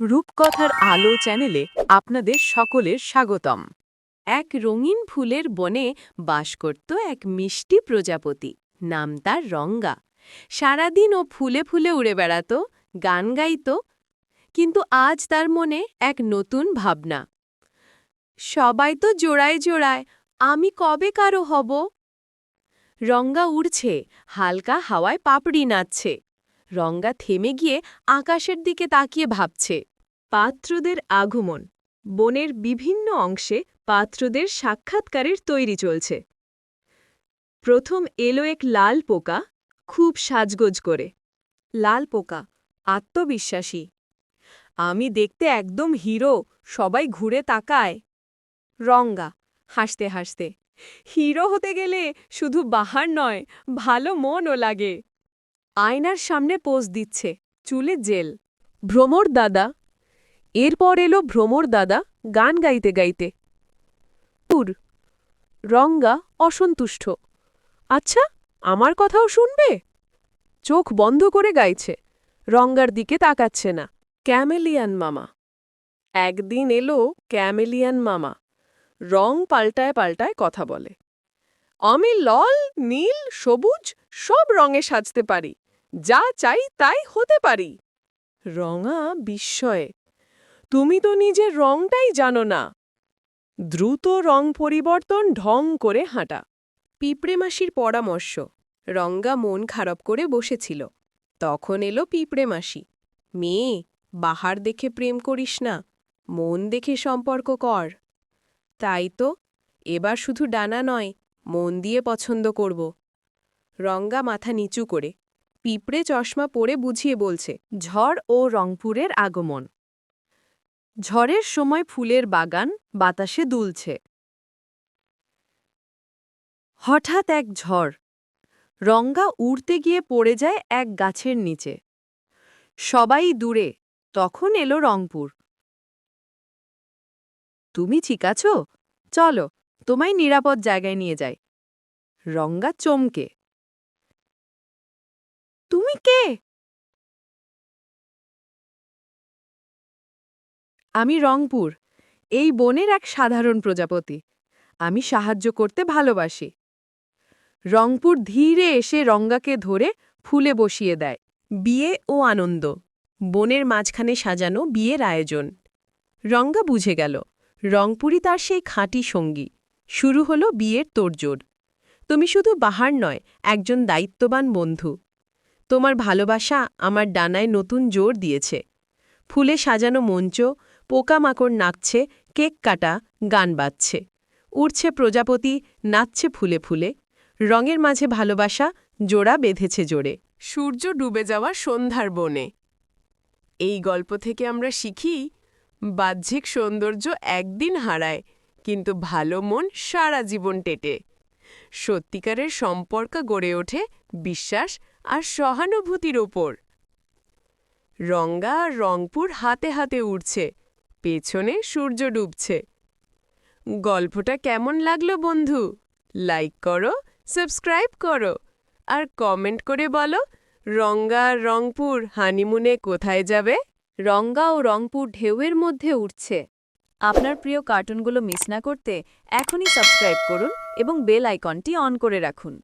রূপকথার আলো চ্যানেলে আপনাদের সকলের স্বাগতম। এক রঙিন ফুলের বনে বাস করত এক মিষ্টি প্রজাপতি, নাম তার রঙ্গা। সারাদিন ও ফুলে ফুলে উড়ে বেড়াত, গান গাইত, কিন্তু আজ তার মনে এক নতুন ভাবনা। সবাই তো জোড়ায় জোড়ায়, আমি কবে কারও হব? রঙ্গা উড়ছে, হালকা হাওয়ায় পাপড়ি নাচছে। রঙ্গা থেমে গিয়ে আকাশের দিকে তাকিয়ে ভাবছে। পাত্রদের আগমন। বনের বিভিন্ন অংশে পাত্রদের সাক্ষাৎকারের তৈরি চলছে। প্রথম এলো এক লাল পোকা, খুব সাজগোজ করে। লাল পোকা, আত্মবিশ্বাসী। আমি দেখতে একদম হিরো, সবাই ঘুরে তাকায়। রঙ্গা, হাসতে হাসতে, হিরো হতে গেলে শুধু বাহার নয়, ভালো মনও লাগে। আয়নার সামনে পোজ দিচ্ছে, চুলে জেল। ভ্রমর দাদা। এরপর এলো ভ্রমর দাদা গান গাইতে গাইতে। পুর। রঙ্গা অসন্তুষ্ট। আচ্ছা আমার কথাও শুনবে? চোখ বন্ধ করে গাইছে। রঙ্গার দিকে তাকাচ্ছে না। ক্যামেলিয়ান মামা। একদিন এলো ক্যামেলিয়ান মামা। রং পাল্টায় পাল্টায় কথা বলে। আমি লল, নীল, সবুজ, সব রঙে সাজতে পারি। যা চাই তাই হতে পারি। রঙা বিস্ময়ে, তুমি তো নিজের রংটাই জানো না। দ্রুত রং পরিবর্তন ঢং করে হাঁটা। পিঁপড়ে মাসির পরামর্শ, রঙ্গা মন খারাপ করে বসেছিল। তখন এলো পিঁপড়ে মাসি। মেয়ে, বাহার দেখে প্রেম করিস না, মন দেখে সম্পর্ক কর। তাই তো, এবার শুধু ডানা নয়, মন দিয়ে পছন্দ করব। রঙ্গা মাথা নিচু করে পিঁপড়ে চশমা পরে বুঝিয়ে বলছে, ঝড় ও রংপুরের আগমন। ঝড়ের সময় ফুলের বাগান, বাতাসে দুলছে। হঠাৎ এক ঝড়। রঙ্গা উড়তে গিয়ে পড়ে যায় এক গাছের নিচে। সবাই দূরে, তখন এলো রংপুর। তুমি ঠিক আছো? চলো, তোমায় নিরাপদ জায়গায় নিয়ে যাই। রঙ্গা চমকে। তুমি কে? আমি রংপুর, এই বনের এক সাধারণ প্রজাপতি। আমি সাহায্য করতে ভালোবাসি। রংপুর ধীরে এসে রঙ্গাকে ধরে ফুলে বসিয়ে দেয়। বিয়ে ও আনন্দ। বনের মাঝখানে সাজানো বিয়ের আয়োজন। রঙ্গা বুঝে গেল, রংপুরই তার সেই খাঁটি সঙ্গী। শুরু হলো বিয়ের তোড়জোড়। তুমি শুধু বাহার নয়, একজন দায়িত্ববান বন্ধু। তোমার ভালোবাসা আমার ডানায় নতুন জোর দিয়েছে। ফুলে সাজানো মঞ্চ, পোকামাকড় নাচছে কেক কাটা, গান বাজছে। উড়ছে প্রজাপতি, নাচছে ফুলে ফুলে। রঙের মাঝে ভালোবাসা, জোড়া বেঁধেছে জোরে। সূর্য ডুবে যাওয়া সন্ধ্যার বনে। এই গল্প থেকে আমরা শিখি, বাহ্যিক সৌন্দর্য একদিন হারায়, কিন্তু ভালো মন সারা জীবন টেটে। সত্যিকারের সম্পর্ক গড়ে ওঠে বিশ্বাস আর সহানুভূতির ওপর। রঙ্গা আর রংপুর হাতে হাতে উঠছে পেছনে সূর্য ডুবছে। গল্পটা কেমন লাগল বন্ধু? লাইক করো সাবস্ক্রাইব করো আর কমেন্ট করে বলো, রঙ্গা রংপুর হানিমুনে কোথায় যাবে? রঙ্গা ও রংপুর ঢেউয়ের মধ্যে উঠছে আপনার প্রিয় কার্টুনগুলো মিস না করতে এখনই সাবস্ক্রাইব করুন। এবং বেল আইকনটি অন করে রাখুন।